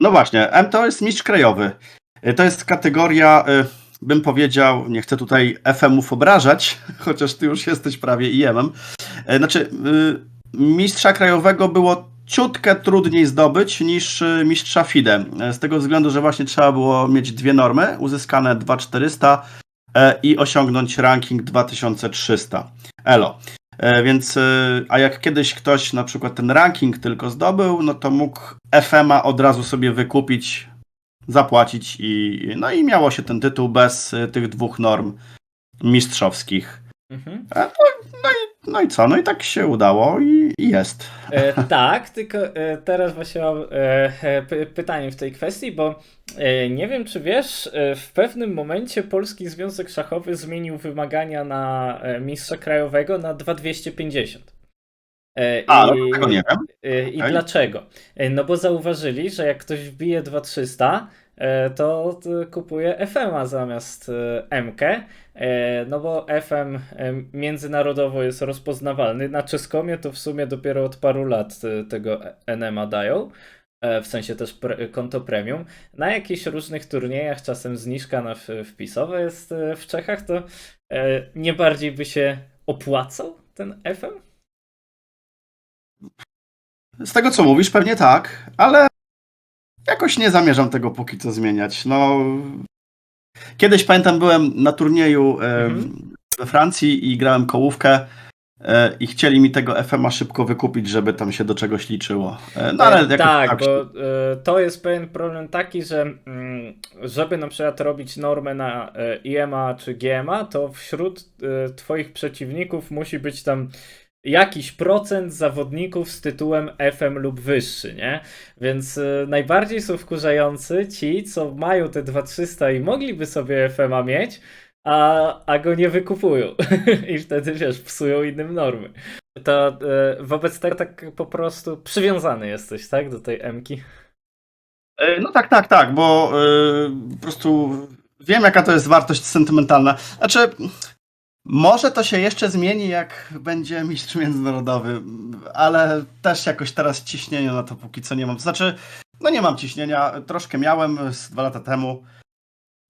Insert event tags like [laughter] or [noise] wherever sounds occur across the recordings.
No właśnie, M to jest mistrz krajowy. Y, To jest kategoria, y, bym powiedział, nie chcę tutaj FM-ów obrażać, [laughs] chociaż ty już jesteś prawie IM-em. Y, Znaczy, mistrza krajowego było ciutkę trudniej zdobyć niż mistrza FIDE. Z tego względu, że właśnie trzeba było mieć dwie normy, uzyskane 2400 e, i osiągnąć ranking 2300. Elo. E, Więc, y, a jak kiedyś ktoś na przykład ten ranking tylko zdobył, no to mógł FM-a od razu sobie wykupić, zapłacić i no i miało się ten tytuł bez y, tych dwóch norm mistrzowskich. Mhm. No i co? No i tak się udało i, i jest. E, tak, tylko e, teraz właśnie mam e, e, py- pytanie w tej kwestii, bo e, nie wiem, czy wiesz, e, w pewnym momencie Polski Związek Szachowy zmienił wymagania na mistrza krajowego na 2250. E, A, no i- tego nie wiem. I Okej. dlaczego? No bo zauważyli, że jak ktoś wbije 2300, e, to t- kupuje FM-a zamiast e, MK, e, no bo FM e, międzynarodowo jest rozpoznawalny. Na Czeskomie to w sumie dopiero od paru lat e, tego NMA dają. e, W sensie też konto premium. Na jakichś różnych turniejach, czasem zniżka na wpisowe jest e, w Czechach, to e, nie bardziej by się opłacał ten FM? Z tego co mówisz, pewnie tak, ale jakoś nie zamierzam tego póki co zmieniać. No, kiedyś pamiętam, byłem na turnieju Mhm. we Francji i grałem kołówkę e, i chcieli mi tego FM-a szybko wykupić, żeby tam się do czegoś liczyło. E, no ale E, jakoś tak, się- bo to jest pewien problem taki, że mm, żeby na przykład robić normę na IMA czy GMA, to wśród twoich przeciwników musi być tam jakiś procent zawodników z tytułem FM lub wyższy, nie? Więc e, najbardziej są wkurzający ci, co mają te 2300 i mogliby sobie FM-a mieć, a, a go nie wykupują. [laughs] I wtedy, wiesz, psują innym normy. To e, wobec tego tak po prostu przywiązany jesteś, tak, do tej M-ki? E, No tak, tak, tak, bo e, po prostu wiem, jaka to jest wartość sentymentalna. Znaczy, może to się jeszcze zmieni, jak będzie mistrz międzynarodowy, ale też jakoś teraz ciśnienia na to póki co nie mam. To znaczy, no nie mam ciśnienia, troszkę miałem z dwa lata temu.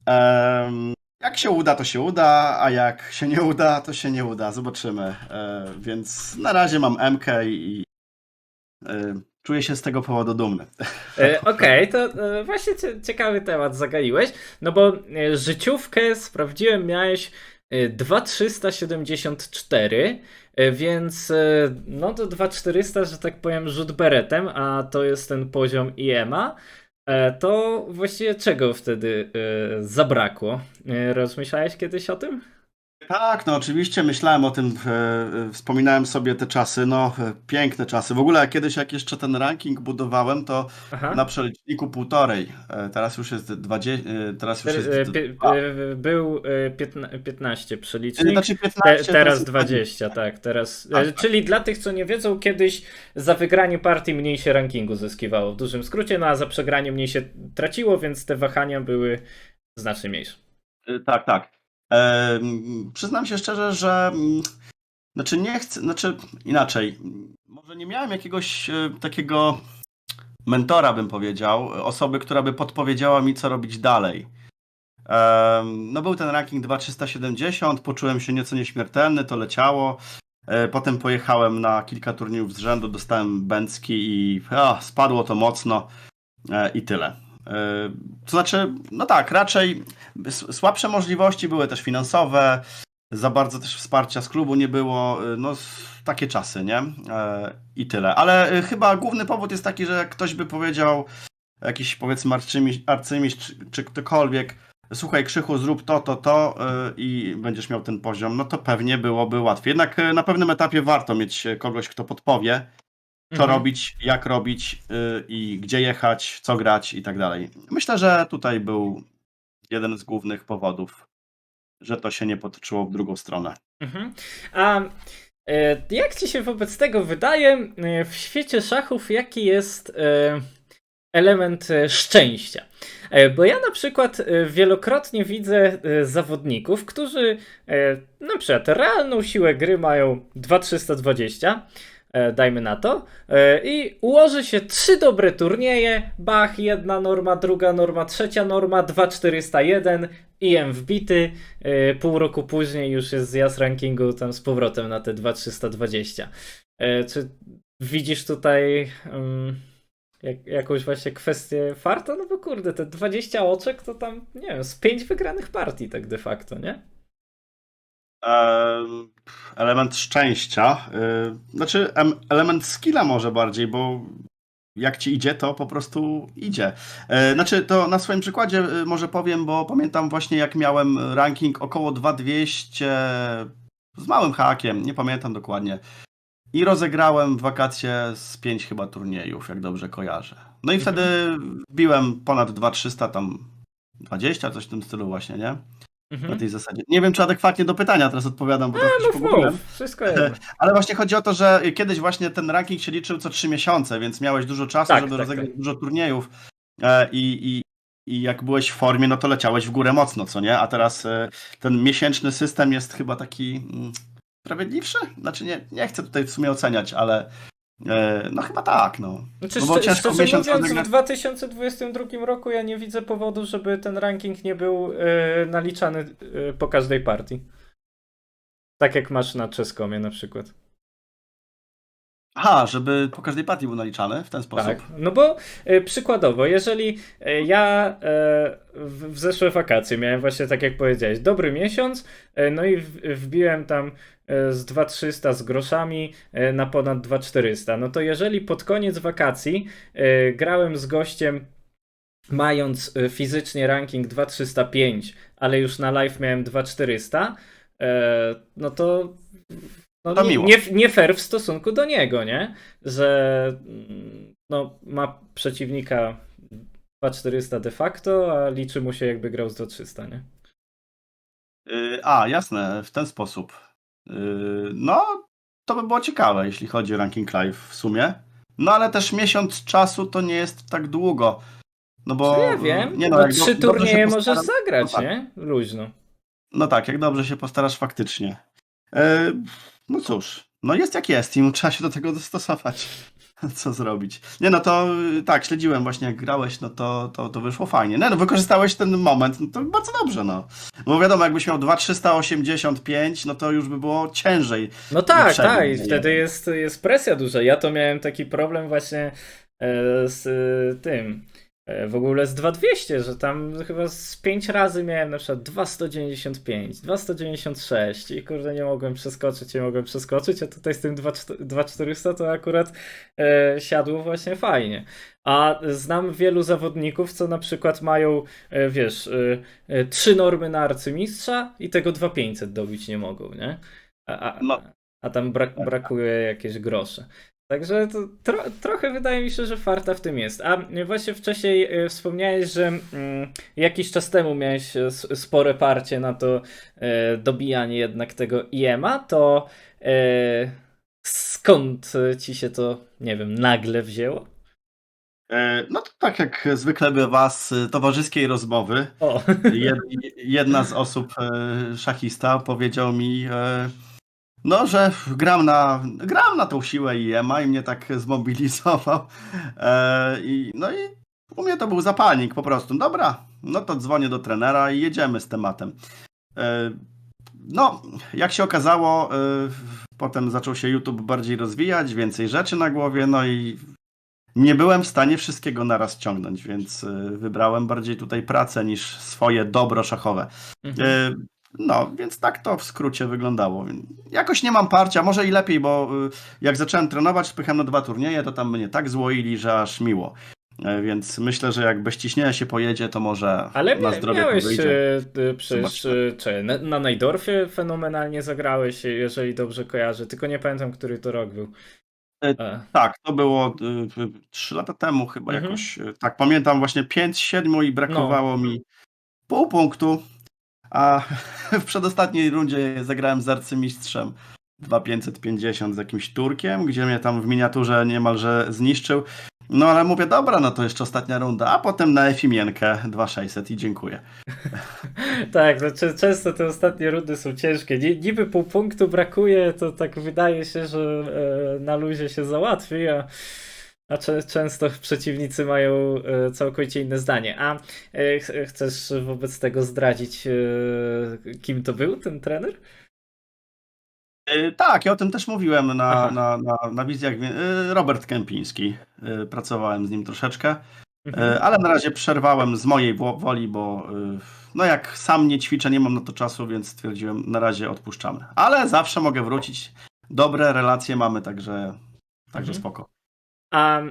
Em, jak się uda, to się uda, a jak się nie uda, to się nie uda. Zobaczymy. E, więc na razie mam MK i e, czuję się z tego powodu dumny. E, Okej, to e, właśnie cie, ciekawy temat zagaiłeś, no bo życiówkę sprawdziłem, miałeś 2374, e, więc e, no to 2400, że tak powiem, rzut beretem, a to jest ten poziom IEMA. E, To właściwie czego wtedy e, zabrakło? E, Rozmyślałeś kiedyś o tym? Tak, no oczywiście myślałem o tym, e, e, wspominałem sobie te czasy, no e, piękne czasy. W ogóle kiedyś jak jeszcze ten ranking budowałem, to Aha. na przeliczniku półtorej, e, teraz już jest 20, e, teraz już e, jest dwa. e, Był e, piętna- 15 przelicznik. Znaczy Te, 15, teraz jest 20, tak, teraz. Tak, e, tak. Czyli dla tych, co nie wiedzą, kiedyś za wygranie partii mniej się rankingu zyskiwało w dużym skrócie, no a za przegranie mniej się traciło, więc te wahania były znacznie mniejsze. E, Tak, tak. Przyznam się szczerze, że mm, znaczy nie chcę, znaczy inaczej. Może nie miałem jakiegoś e, takiego mentora, bym powiedział, osoby, która by podpowiedziała mi, co robić dalej. No był ten ranking 2370, poczułem się nieco nieśmiertelny, to leciało. E, Potem pojechałem na kilka turniejów z rzędu, dostałem bęcki i a, spadło to mocno e, i tyle. E, To znaczy, no tak, raczej słabsze możliwości były też finansowe, za bardzo też wsparcia z klubu nie było, e, no takie czasy, nie? E, I tyle. Ale chyba główny powód jest taki, że jak ktoś by powiedział, jakiś powiedzmy arcymistrz, arcymistrz czy, ktokolwiek, słuchaj Krzychu, zrób to, to, to i będziesz miał ten poziom, no to pewnie byłoby łatwiej. Jednak na pewnym etapie warto mieć kogoś, kto podpowie, co Mhm. robić, jak robić y, i gdzie jechać, co grać i tak dalej. Myślę, że tutaj był jeden z głównych powodów, że to się nie potoczyło w drugą stronę. Mhm. A e, jak ci się wobec tego wydaje, e, w świecie szachów, jaki jest e, element e, szczęścia? E, Bo ja na przykład e, wielokrotnie widzę e, zawodników, którzy e, na przykład realną siłę gry mają 2320, e, dajmy na to, e, i ułoży się trzy dobre turnieje, bach, jedna norma, druga norma, trzecia norma, 2401, IM wbity, e, pół roku później już jest zjazd rankingu tam z powrotem na te 2320. E, Czy widzisz tutaj um, jak, jakąś właśnie kwestię farta? No bo kurde, te 20 oczek to tam, nie wiem, z 5 wygranych partii tak de facto, nie? Em, element szczęścia. y, Znaczy, em, element skilla może bardziej, bo jak ci idzie, to po prostu idzie. E, Znaczy, to na swoim przykładzie y, może powiem, bo pamiętam właśnie jak miałem ranking około 2200 z małym hakiem, nie pamiętam dokładnie. I rozegrałem w wakacje z 5 chyba turniejów, jak dobrze kojarzę. No i wtedy wbiłem ponad 2300, tam 20, coś w tym stylu właśnie, nie? Na Mhm. tej zasadzie. Nie wiem, czy adekwatnie do pytania teraz odpowiadam, bo Mów, pogubiłem. mów, wszystko jedno. [laughs] Ale właśnie chodzi o to, że kiedyś właśnie ten ranking się liczył co trzy miesiące, więc miałeś dużo czasu, Tak, żeby tak, rozegrać tak. dużo turniejów. E, I, i, I jak byłeś w formie, no to leciałeś w górę mocno, co nie? A teraz e, ten miesięczny system jest chyba taki mm, sprawiedliwszy? Znaczy nie, nie chcę tutaj w sumie oceniać, ale e, no chyba tak, no. Znaczy, no bo ciężko szczerze miesiąc mówiąc, w 2022 roku ja nie widzę powodu, żeby ten ranking nie był e, naliczany e, po każdej partii. Tak jak masz na Czeskomie na przykład. Aha, żeby po każdej partii był naliczany w ten sposób. Tak, no bo e, przykładowo, jeżeli e, ja e, w, w zeszłe wakacje miałem właśnie tak jak powiedziałeś, dobry miesiąc, e, no i w, wbiłem tam z 2300 z groszami na ponad 2400, no to jeżeli pod koniec wakacji grałem z gościem mając fizycznie ranking 2305, ale już na live miałem 2400, e, no to no, To nie, miło. nie, nie fair w stosunku do niego, nie? Że mm, no, ma przeciwnika 2400 de facto, a liczy mu się jakby grał z 2300, nie? Y, A, jasne, w ten sposób. Y, No, to by było ciekawe, jeśli chodzi o ranking live w sumie. No, ale też miesiąc czasu to nie jest tak długo. No bo. Co ja wiem, Nie no, no, trzy do- turnieje możesz postaram- zagrać, no tak. nie? Luźno. No tak, jak dobrze się postarasz faktycznie. E, No cóż, no jest jak jest i trzeba się do tego dostosować. [laughs] Co zrobić? Nie no to y, tak, śledziłem właśnie jak grałeś, no to, to, to wyszło fajnie. Nie no, wykorzystałeś ten moment, no to bardzo dobrze, no. Bo wiadomo, jakbyś miał 2385, no to już by było ciężej. No tak, tak, i wtedy jest, jest presja duża. Ja to miałem taki problem właśnie e, z e, tym, w ogóle z 2200, że tam chyba z 5 razy miałem na przykład 2195, 2196 i kurde nie mogłem przeskoczyć, nie mogłem przeskoczyć, a tutaj z tym 2400 2400 to akurat e, siadło właśnie fajnie. A znam wielu zawodników, co na przykład mają, e, wiesz, e, e, trzy normy na arcymistrza i tego 2500 dobić nie mogą, nie? A, a, No. a tam brak, brakuje jakieś grosze. Także to tro, trochę wydaje mi się, że farta w tym jest. A właśnie wcześniej e, wspomniałeś, że mm, jakiś czas temu miałeś e, spore parcie na to e, dobijanie jednak tego IEMA, to skąd ci się to, nie wiem, nagle wzięło? No to tak jak zwykle bywa z y, towarzyskiej rozmowy, jed, jedna z osób, szachista, powiedział mi, no, że gram na, gram na tą siłę IEMA i mnie tak [laughs] zmobilizował. E, i, no i u mnie to był zapalnik po prostu. Dobra, no to dzwonię do trenera i jedziemy z tematem. E, no, jak się okazało, e, potem zaczął się YouTube bardziej rozwijać, więcej rzeczy na głowie, no i nie byłem w stanie wszystkiego naraz ciągnąć, więc e, wybrałem bardziej tutaj pracę niż swoje dobro szachowe. mhm. No, więc tak to w skrócie wyglądało. Jakoś nie mam parcia, może i lepiej, bo y, jak zacząłem trenować, spychałem na dwa turnieje, to tam mnie tak złoili, że aż miło. E, Więc myślę, że jak bez ciśnienia się pojedzie, to może Ale na zdrowie miałeś wyjdzie. e, przecież e, czy, na, na Najdorfie fenomenalnie zagrałeś, jeżeli dobrze kojarzę, tylko nie pamiętam, który to rok był. Tak, to było trzy lata temu chyba Mhm. jakoś. Tak, pamiętam właśnie 5 7 i brakowało No. mi pół punktu, a [laughs] w przedostatniej rundzie zagrałem z arcymistrzem 2550 z jakimś Turkiem, gdzie mnie tam w miniaturze niemalże zniszczył. No ale mówię, dobra, no to jeszcze ostatnia runda, a potem na Efimienkę 2600 i dziękuję. [laughs] Tak, znaczy często te ostatnie rundy są ciężkie. Ni- Niby pół punktu brakuje, to tak wydaje się, że e, na luzie się załatwi, a, a często przeciwnicy mają e, całkowicie inne zdanie. A e, ch- chcesz wobec tego zdradzić, e, kim to był ten trener? Tak, ja o tym też mówiłem na, na, na, na wizjach. Robert Kępiński. Pracowałem z nim troszeczkę, Mhm. ale na razie przerwałem z mojej wo- woli, bo no jak sam nie ćwiczę, nie mam na to czasu, więc stwierdziłem, na razie odpuszczamy. Ale zawsze mogę wrócić. Dobre relacje mamy, także, także Mhm. spoko. A e,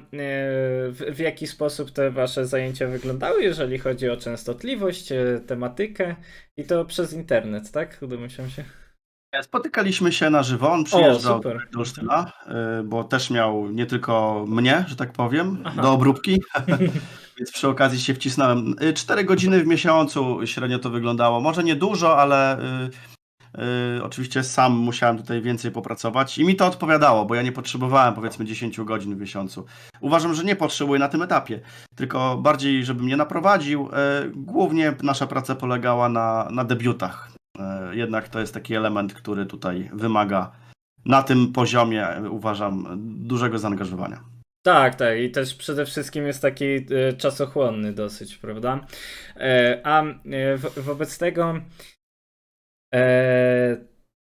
w, w jaki sposób te wasze zajęcia wyglądały, jeżeli chodzi o częstotliwość, e, tematykę i to przez internet, tak? Domyślam się. Spotykaliśmy się na żywo, on przyjeżdżał super. do Olsztyna, yy, bo też miał nie tylko mnie, że tak powiem, Aha. do obróbki, [laughs] więc przy okazji się wcisnąłem. Cztery godziny w miesiącu średnio to wyglądało. Może nie dużo, ale yy, oczywiście sam musiałem tutaj więcej popracować i mi to odpowiadało, bo ja nie potrzebowałem powiedzmy 10 godzin w miesiącu. Uważam, że nie potrzebuję na tym etapie, tylko bardziej, żeby mnie naprowadził. Yy, Głównie nasza praca polegała na, na debiutach. E, Jednak to jest taki element, który tutaj wymaga na tym poziomie, uważam, dużego zaangażowania. Tak, tak. I też przede wszystkim jest taki czasochłonny dosyć, prawda? A wo- wobec tego, e,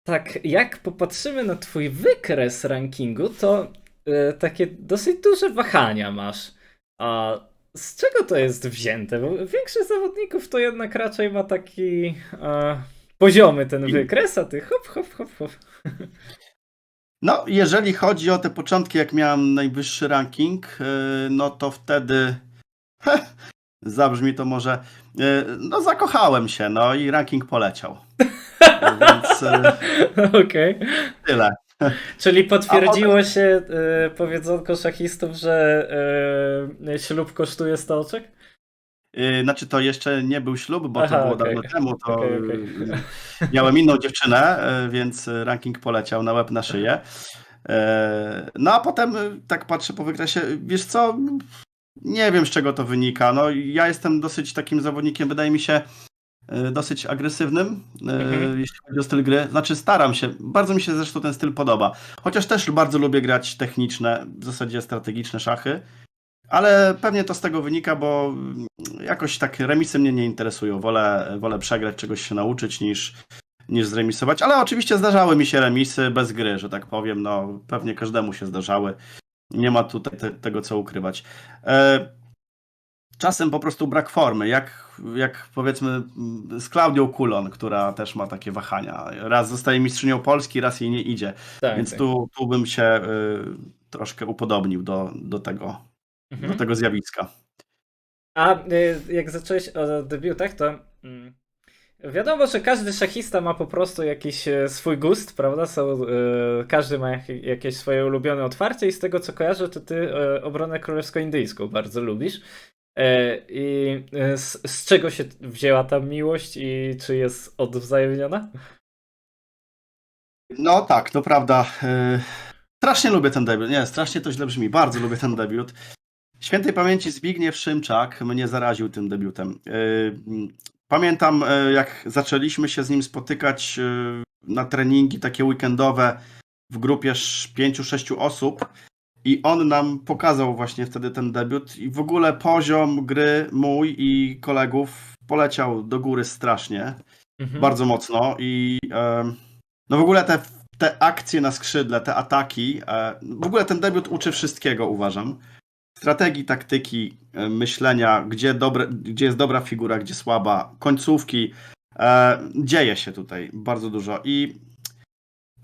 tak jak popatrzymy na twój wykres rankingu, to e, takie dosyć duże wahania masz. A z czego to jest wzięte? Bo większość zawodników to jednak raczej ma taki e, poziomy ten wykres, a ty hop, hop, hop, hop. No, jeżeli chodzi o te początki, jak miałem najwyższy ranking, e, no to wtedy zabrzmi to może, e, no zakochałem się, no i ranking poleciał. Więc e, Okej. tyle. Czyli potwierdziło się y, powiedzonko szachistów, że y, ślub kosztuje 100 oczek? Znaczy to jeszcze nie był ślub, bo Aha, to było okej. dawno temu, to okej. e, miałem inną dziewczynę, więc ranking poleciał na łeb na szyję. No a potem tak patrzę po wykresie, wiesz co, nie wiem z czego to wynika. No ja jestem dosyć takim zawodnikiem, wydaje mi się, dosyć agresywnym, e, Mhm. jeśli chodzi o styl gry. Znaczy staram się, bardzo mi się zresztą ten styl podoba. Chociaż też bardzo lubię grać techniczne, w zasadzie strategiczne szachy. Ale pewnie to z tego wynika, bo jakoś tak remisy mnie nie interesują. Wolę, wolę przegrać, czegoś się nauczyć niż, niż zremisować. Ale oczywiście zdarzały mi się remisy bez gry, że tak powiem. No, pewnie każdemu się zdarzały. Nie ma tutaj te, tego co ukrywać. E, czasem po prostu brak formy. Jak, jak powiedzmy z Klaudią Kulon, która też ma takie wahania. Raz zostaje mistrzynią Polski, raz jej nie idzie. Tak. Więc tak. tu, tu bym się y, troszkę upodobnił do, do, tego, Mhm. do tego zjawiska. A y, jak zacząłeś o debiutach, to mm, wiadomo, że każdy szachista ma po prostu jakiś e, swój gust, prawda? Są, e, każdy ma jak, jakieś swoje ulubione otwarcie i z tego co kojarzę, to ty e, obronę królewsko-indyjską bardzo lubisz. E, I e, z, z czego się wzięła ta miłość i czy jest odwzajemniona? No tak, to prawda. y, strasznie lubię ten debiut. Nie, strasznie to źle brzmi. Bardzo lubię ten debiut. Świętej pamięci Zbigniew Szymczak mnie zaraził tym debiutem. Pamiętam, jak zaczęliśmy się z nim spotykać na treningi takie weekendowe w grupie 5-6 osób i on nam pokazał właśnie wtedy ten debiut i w ogóle poziom gry mój i kolegów poleciał do góry strasznie. Mhm. bardzo mocno i em, no w ogóle te, te akcje na skrzydle, te ataki, e, w ogóle ten debiut uczy wszystkiego, uważam. Strategii, taktyki, e, myślenia, gdzie, dobre, gdzie jest dobra figura, gdzie słaba, końcówki. E, dzieje się tutaj bardzo dużo i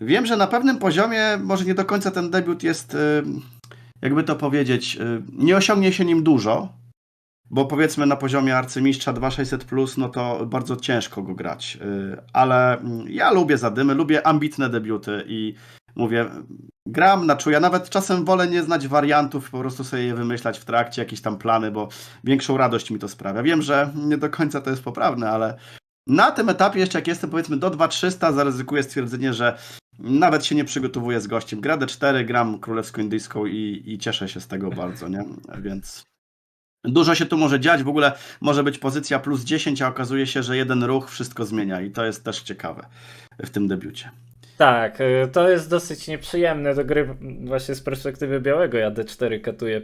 wiem, że na pewnym poziomie może nie do końca ten debiut jest, e, jakby to powiedzieć, e, nie osiągnie się nim dużo, bo powiedzmy na poziomie arcymistrza 2600, plus, no to bardzo ciężko go grać. Y, Ale mm, ja lubię zadymy, lubię ambitne debiuty i mówię, gram na czuja. Nawet czasem wolę nie znać wariantów, po prostu sobie je wymyślać w trakcie, jakieś tam plany, bo większą radość mi to sprawia. Wiem, że nie do końca to jest poprawne, ale na tym etapie, jeszcze jak jestem powiedzmy do 2300, zaryzykuję stwierdzenie, że Nawet się nie przygotowuję z gościem. Gra D4, gram królewską indyjską i, i cieszę się z tego bardzo, nie? Więc dużo się tu może dziać. W ogóle może być pozycja plus 10, a okazuje się, że jeden ruch wszystko zmienia i to jest też ciekawe w tym debiucie. Tak, y, to jest dosyć nieprzyjemne do gry właśnie z perspektywy białego. Ja D4 katuję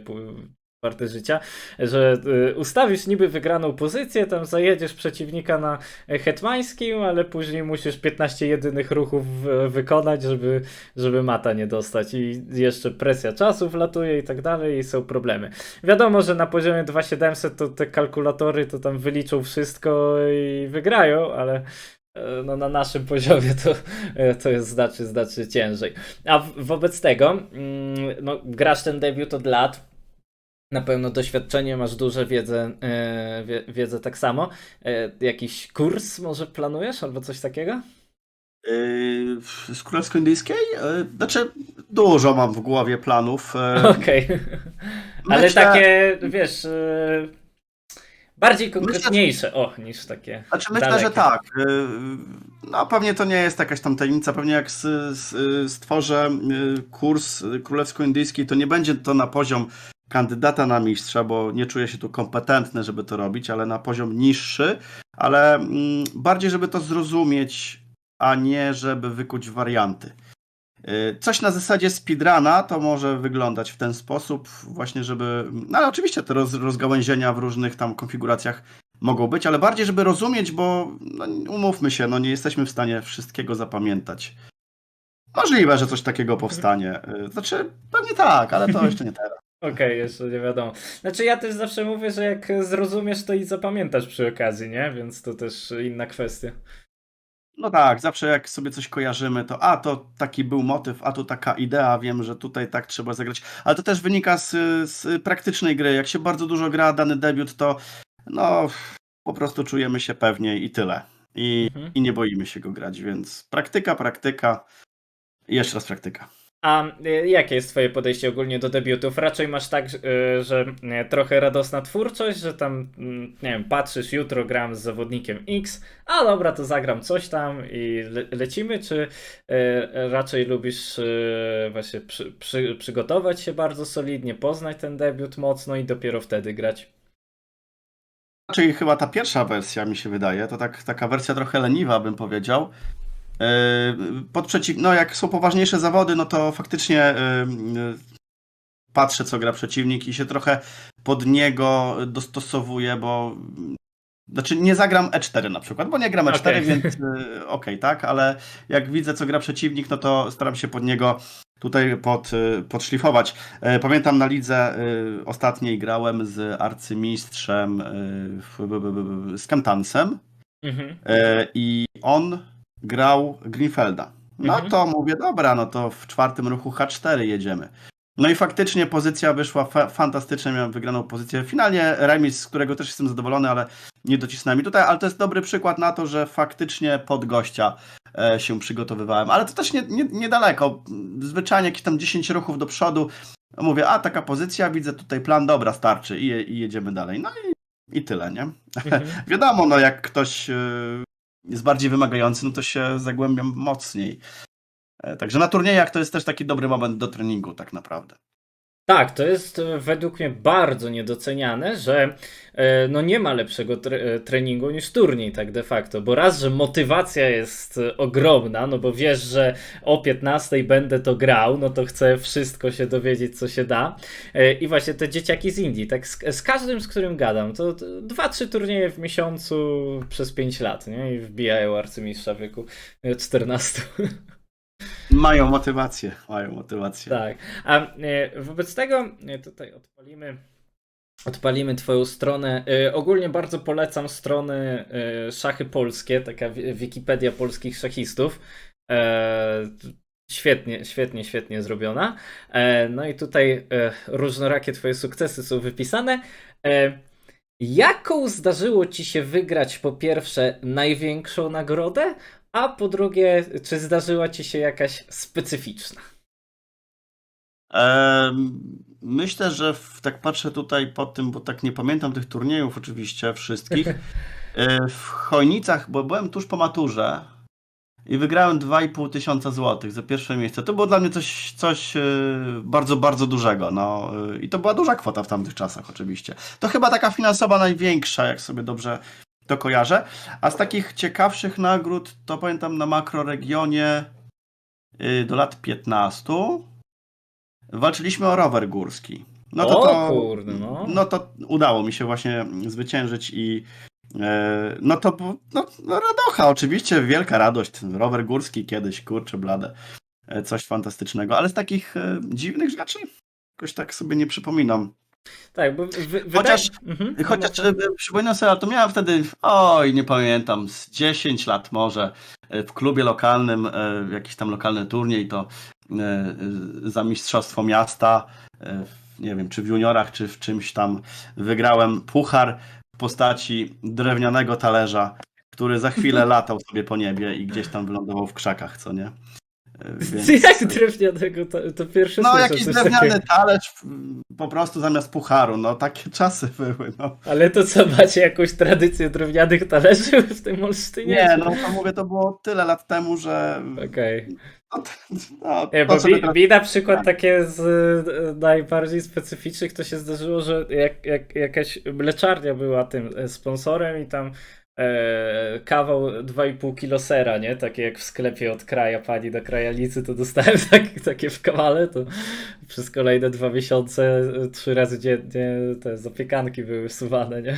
czwarte życia, że y, ustawisz niby wygraną pozycję, tam zajedziesz przeciwnika na e, hetmańskim, ale później musisz 15 jedynych ruchów wykonać, żeby, żeby mata nie dostać i jeszcze presja czasu wlatuje i tak dalej i są problemy. Wiadomo, że na poziomie 2700 to te kalkulatory to tam wyliczą wszystko i wygrają, ale e, no, na naszym poziomie to, e, to jest znacznie, znacznie ciężej. A wobec tego, mm, no, grasz ten debiut od lat. Na pewno doświadczenie, masz duże wiedzę, e, wie, wiedzę tak samo. E, jakiś kurs może planujesz albo coś takiego? Yy, z królewsko-indyjskiej? Znaczy, dużo mam w głowie planów. [laughs] Okej. Ale myślę- takie, wiesz, e, bardziej konkretniejsze, o, niż takie. Znaczy myślę, dalekie. że tak. No pewnie to nie jest jakaś tam tajemnica. Pewnie jak stworzę kurs królewsko-indyjski, to nie będzie to na poziom kandydata na mistrza, bo nie czuję się tu kompetentny, żeby to robić, ale na poziom niższy, ale mm, bardziej, żeby to zrozumieć, a nie żeby wykuć warianty. Yy, Coś na zasadzie speedruna to może wyglądać w ten sposób, właśnie żeby. No ale oczywiście te roz, rozgałęzienia w różnych tam konfiguracjach mogą być, ale bardziej, żeby rozumieć, bo no, umówmy się, no nie jesteśmy w stanie wszystkiego zapamiętać. Możliwe, że coś takiego powstanie. Yy, Znaczy, pewnie tak, ale to jeszcze nie teraz. Okej, jeszcze nie wiadomo. Znaczy ja też zawsze mówię, że jak zrozumiesz, to i zapamiętasz przy okazji, nie? Więc to też inna kwestia. No tak, zawsze jak sobie coś kojarzymy, to a to taki był motyw, a to taka idea, wiem, że tutaj tak trzeba zagrać. Ale to też wynika z, z praktycznej gry. Jak się bardzo dużo gra dany debiut, to no po prostu czujemy się pewniej i tyle. I, Mhm. i nie boimy się go grać, więc praktyka, praktyka i jeszcze raz praktyka. A y, jakie jest twoje podejście ogólnie do debiutów? Raczej masz tak, y, że y, trochę radosna twórczość, że tam, mm, nie wiem, patrzysz, jutro gram z zawodnikiem X, a dobra, to zagram coś tam i le lecimy, czy raczej lubisz właśnie przy, przy, przygotować się bardzo solidnie, poznać ten debiut mocno i dopiero wtedy grać? Czyli chyba ta pierwsza wersja mi się wydaje, to tak, taka wersja trochę leniwa bym powiedział. Yy, Pod przeciw... No jak są poważniejsze zawody, no to faktycznie yy, yy, patrzę co gra przeciwnik i się trochę pod niego dostosowuję, bo znaczy nie zagram E4 na przykład, bo nie gram E4, Okej. więc [laughs] okej, tak, ale jak widzę co gra przeciwnik, no to staram się pod niego tutaj pod, podszlifować. Pamiętam na lidze ostatniej grałem z arcymistrzem z Kantansem Mhm. i on grał Greenfelda. No Mhm. to mówię, dobra, no to w czwartym ruchu H4 jedziemy. No i faktycznie pozycja wyszła fa- fantastycznie, miałem wygraną pozycję. Finalnie remis, z którego też jestem zadowolony, ale nie docisnąłem. Tutaj, ale to jest dobry przykład na to, że faktycznie pod gościa e, się przygotowywałem. Ale to też nie, nie, niedaleko. Zwyczajnie jakieś tam 10 ruchów do przodu. Mówię, a taka pozycja, widzę tutaj plan, dobra, starczy i, i jedziemy dalej. No i, i tyle, nie? Mhm. [laughs] Wiadomo, no jak ktoś e, jest bardziej wymagający, no to się zagłębiam mocniej. E, Także na turniejach to jest też taki dobry moment do treningu, tak naprawdę. Tak, to jest e, według mnie bardzo niedoceniane, że e, no nie ma lepszego tre e, treningu niż turniej, tak de facto. Bo raz, że motywacja jest ogromna, no bo wiesz, że o 15 będę to grał, no to chcę wszystko się dowiedzieć, co się da. I właśnie te dzieciaki z Indii, tak z, z każdym, z którym gadam, to dwa, trzy turnieje w miesiącu przez 5 lat, nie? I wbijają arcymistrza wieku e, 14. [laughs] Mają motywację, mają motywację. Tak. A e, wobec tego e, tutaj odpalimy. Odpalimy Twoją stronę. E, ogólnie bardzo polecam strony Szachy Polskie, taka wi- Wikipedia polskich szachistów. Świetnie, świetnie, świetnie zrobiona. No i tutaj różnorakie Twoje sukcesy są wypisane. Jaką zdarzyło Ci się wygrać po pierwsze największą nagrodę, a po drugie, czy zdarzyła Ci się jakaś specyficzna? Myślę, że w, tak patrzę tutaj po tym, bo tak nie pamiętam tych turniejów oczywiście wszystkich. [laughs] E, W Chojnicach, bo byłem tuż po maturze i wygrałem 2,5 tysiąca złotych za pierwsze miejsce. To było dla mnie coś, coś e, bardzo, bardzo dużego. No. e, I to była duża kwota w tamtych czasach oczywiście. To chyba taka finansowa największa, jak sobie dobrze to kojarzę. A z takich ciekawszych nagród, to pamiętam na makroregionie y, do lat 15 walczyliśmy o rower górski. No to, O to, kurde, no. no to udało mi się właśnie zwyciężyć i e, no to no, no radocha, oczywiście, wielka radość. Rower górski kiedyś, kurczę blade, e, coś fantastycznego, ale z takich e, dziwnych rzeczy jakoś tak sobie nie przypominam. Tak, bo wy, wydaje... Chociaż- Mhm. Chociaż e, przypominam sobie, to miałem wtedy, oj, nie pamiętam, z 10 lat może e, w klubie lokalnym, e, jakiś tam lokalny turniej, to za mistrzostwo miasta, nie wiem, czy w juniorach, czy w czymś tam wygrałem puchar w postaci drewnianego talerza, który za chwilę [laughs] latał sobie po niebie i gdzieś tam wylądował w krzakach, co nie? Więc... [laughs] Jak drewnianego, to, to pierwsze No, jakiś drewniany takiego. talerz po prostu zamiast pucharu, no takie czasy były, no. Ale to co, macie jakąś tradycję drewnianych talerzy w tym Olsztynie? Nie, no to mówię, to było tyle lat temu, że. Okej. No, no, Nie, to bo mi, teraz- mi na przykład takie z e, najbardziej specyficznych to się zdarzyło, że jak, jak jakaś mleczarnia była tym e, sponsorem i tam e, kawał 2,5 kilo sera, nie? Takie jak w sklepie od kraja pani do krajalicy, to dostałem [laughs] tak, takie w kawale, to przez kolejne dwa miesiące e, trzy razy dziennie te zapiekanki były wsuwane, nie?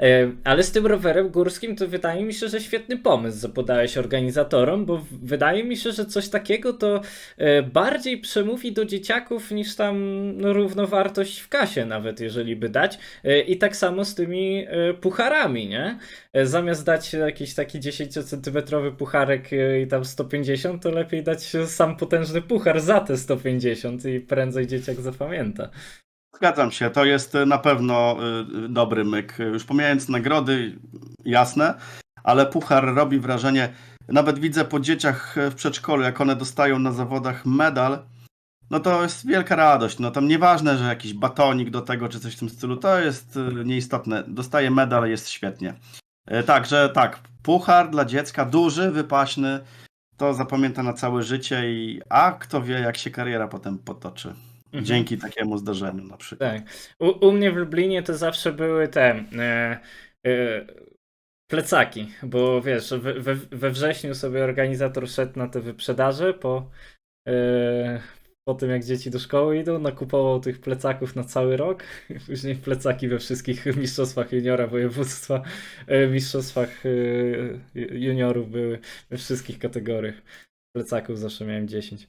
E, Ale z tym rowerem górskim to wydaje mi się, że świetny pomysł zapodałeś organizatorom, bo wydaje mi się, że coś takiego to e, bardziej przemówi do dzieciaków niż tam no, równowartość w kasie nawet, jeżeli by dać. E, I tak samo z tymi pucharami, nie? Zamiast dać jakiś taki 10-centymetrowy pucharek i tam 150, to lepiej dać sam potężny puchar za te 150 i prędzej dzieciak zapamięta. Zgadzam się, to jest y, na pewno y, dobry myk. Już pomijając nagrody, jasne, ale puchar robi wrażenie. Nawet widzę po dzieciach w przedszkolu, jak one dostają na zawodach medal, no to jest wielka radość. No tam nieważne, że jakiś batonik do tego, czy coś w tym stylu, to jest nieistotne. Dostaje medal, jest świetnie. Także tak, puchar dla dziecka, duży, wypaśny, to zapamięta na całe życie i a kto wie, jak się kariera potem potoczy. Mhm. Dzięki takiemu zdarzeniu na przykład. Tak. U, u mnie w Lublinie to zawsze były te e, e, plecaki, bo wiesz, we, we, we wrześniu sobie organizator szedł na te wyprzedaże po, e, po tym jak dzieci do szkoły idą, nakupował tych plecaków na cały rok. [laughs] Później plecaki we wszystkich mistrzostwach juniora województwa, e, mistrzostwach e, juniorów były we wszystkich kategoriach. Plecaków zawsze miałem 10.